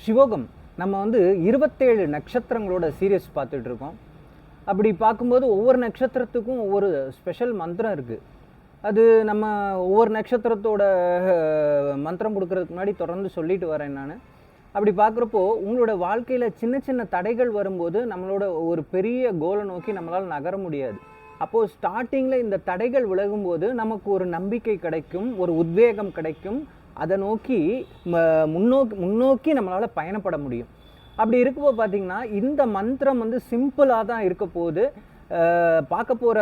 சிவகம். நம்ம வந்து இருபத்தேழு நட்சத்திரங்களோட சீரியஸ் பார்த்துட்டு இருக்கோம் அப்படி பார்க்கும்போது ஒவ்வொரு நட்சத்திரத்துக்கும் ஒவ்வொரு ஸ்பெஷல் மந்திரம் இருக்குது அது நம்ம ஒவ்வொரு நட்சத்திரத்தோட மந்திரம் கொடுக்கறதுக்கு முன்னாடி தொடர்ந்து சொல்லிட்டு வரேன் நான். அப்படி பார்க்குறப்போ உங்களோட வாழ்க்கையில் சின்ன சின்ன தடைகள் வரும்போது நம்மளோட ஒரு பெரிய கோலை நோக்கி நம்மளால் நகர முடியாது. அப்போது ஸ்டார்டிங்கில் இந்த தடைகள் விலகும்போது நமக்கு ஒரு நம்பிக்கை கிடைக்கும் ஒரு உத்வேகம் கிடைக்கும் அதை நோக்கி முன்னோக்கி முன்னோக்கி நம்மளால் பயணப்பட முடியும். அப்படி இருக்கும்போது பார்த்தீங்கன்னா இந்த மந்திரம் வந்து சிம்பிளாக தான் இருக்க போது பார்க்க போகிற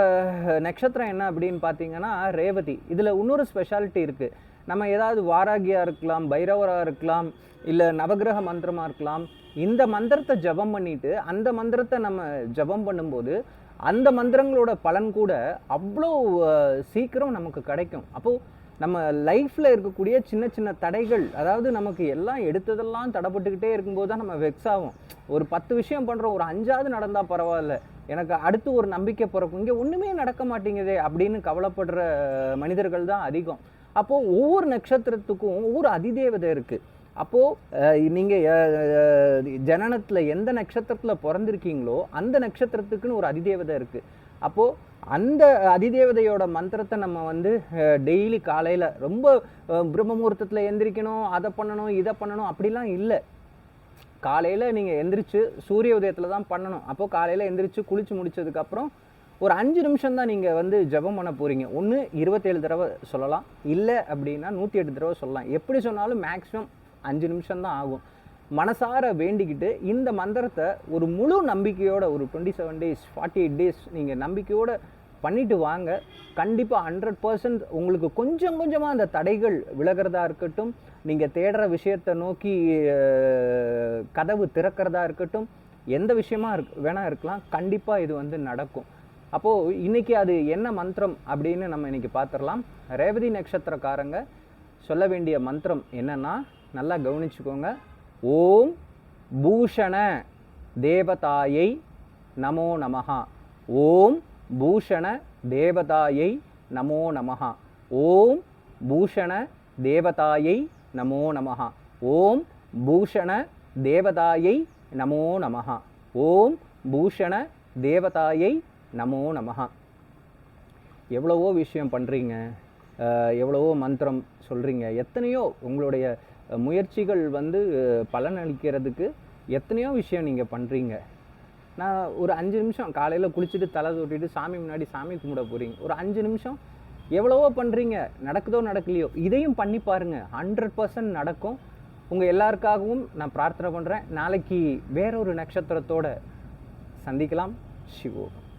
நட்சத்திரம் என்ன அப்படின்னு பார்த்தீங்கன்னா ரேவதி. இதில் இன்னொரு ஸ்பெஷாலிட்டி இருக்குது நம்ம ஏதாவது வாராகியாக இருக்கலாம் பைரவராக இருக்கலாம் இல்லை நவகிரக மந்திரமாக இருக்கலாம். இந்த மந்திரத்தை ஜபம் பண்ணிவிட்டு அந்த மந்திரத்தை நம்ம ஜபம் பண்ணும்போது அந்த மந்திரங்களோட பலன் கூட அவ்வளோ சீக்கிரம் நமக்கு கிடைக்கும். அப்போது நம்ம லைஃப்பில் இருக்கக்கூடிய சின்ன சின்ன தடைகள் அதாவது நமக்கு எல்லாம் எடுத்ததெல்லாம் தடைப்பட்டுக்கிட்டே இருக்கும்போது தான் நம்ம வெக்ஸ் ஆகும் ஒரு பத்து விஷயம் பண்ணுறோம் ஒரு அஞ்சாவது நடந்தால் பரவாயில்ல. எனக்கு அடுத்து ஒரு நம்பிக்கை பிறக்கும். இங்கே ஒன்றுமே நடக்க மாட்டேங்குதே அப்படின்னு கவலைப்படுற மனிதர்கள் தான் அதிகம். அப்போது ஒவ்வொரு நட்சத்திரத்துக்கும் ஒவ்வொரு அதிதேவதை இருக்குது அப்போது நீங்கள் ஜனனத்தில் எந்த நட்சத்திரத்தில் பிறந்திருக்கீங்களோ அந்த நட்சத்திரத்துக்குன்னு ஒரு அதிதேவதை இருக்குது அப்போது அந்த அதிதேவதையோட மந்திரத்தை நம்ம வந்து டெய்லி காலையில் ரொம்ப அஹ், பிரம்ம முகூர்த்தத்தில் எந்திரிக்கணும் அதை பண்ணணும் இதை பண்ணணும் அப்படிலாம் இல்லை. காலையில் நீங்கள் எந்திரிச்சு சூரிய உதயத்தில் தான் பண்ணணும். அப்போது காலையில் எந்திரிச்சு குளித்து முடிச்சதுக்கப்புறம் ஒரு அஞ்சு நிமிஷம் தான் நீங்கள் வந்து ஜெபம் பண்ண போகிறீங்க ஒன்று இருபத்தேழு தடவை சொல்லலாம். இல்லை அப்படின்னா நூற்றி எட்டு தடவை சொல்லலாம். எப்படி சொன்னாலும் மேக்ஸிமம் அஞ்சு நிமிஷம் தான் ஆகும். மனசார வேண்டிக்கிட்டு இந்த மந்திரத்தை ஒரு முழு நம்பிக்கையோட ஒரு twenty seven days forty eight days நீங்கள் நம்பிக்கையோட பண்ணிட்டு வாங்க. கண்டிப்பாக ஹண்ட்ரட் பர்சன்ட் உங்களுக்கு கொஞ்சம் கொஞ்சமாக அந்த தடைகள் விலகிறதா இருக்கட்டும். நீங்கள் தேடுற விஷயத்தை நோக்கி கதவு திறக்கிறதா இருக்கட்டும். எந்த விஷயமா இருக்கு வேணா இருக்கலாம். கண்டிப்பாக இது வந்து நடக்கும். அப்போது இன்றைக்கி அது என்ன மந்திரம் அப்படின்னு நம்ம இன்னைக்கு பார்த்துடலாம் ரேவதி நட்சத்திரக்காரங்க சொல்ல வேண்டிய மந்திரம் என்னென்னா நல்லா கவனிச்சுக்கோங்க. ஓம் பூஷண தேவதாயை நமோ நமஹா. ஓம் பூஷண தேவதாயை நமோ நமஹா. ஓம் பூஷண தேவதாயை நமோ நமஹா. ஓம் பூஷண தேவதாயை நமோ நமஹா. ஓம் பூஷண தேவதாயை நமோ நமஹா. எவ்வளவோ விஷயம் பண்ணுறீங்க எவ்வளவோ மந்திரம் சொல்கிறீங்க எத்தனையோ உங்களுடைய முயற்சிகள் வந்து பலனளிக்கிறதுக்கு எத்தனையோ விஷயம் நீங்கள் பண்ணுறீங்க நான் ஒரு அஞ்சு நிமிஷம் காலையில் குளிச்சுட்டு தலை தொட்டிட்டு சாமி முன்னாடி சாமி கும்பிட போகிறீங்க ஒரு அஞ்சு நிமிஷம் எவ்வளவோ பண்ணுறீங்க நடக்குதோ நடக்கலையோ இதையும் பண்ணி பாருங்கள் ஹண்ட்ரட் பர்சன்ட் நடக்கும். உங்கள் எல்லாருக்காகவும் நான் பிரார்த்தனை பண்ணுறேன் நாளைக்கு வேற ஒரு நட்சத்திரத்தோட சந்திக்கலாம். சிவோகம்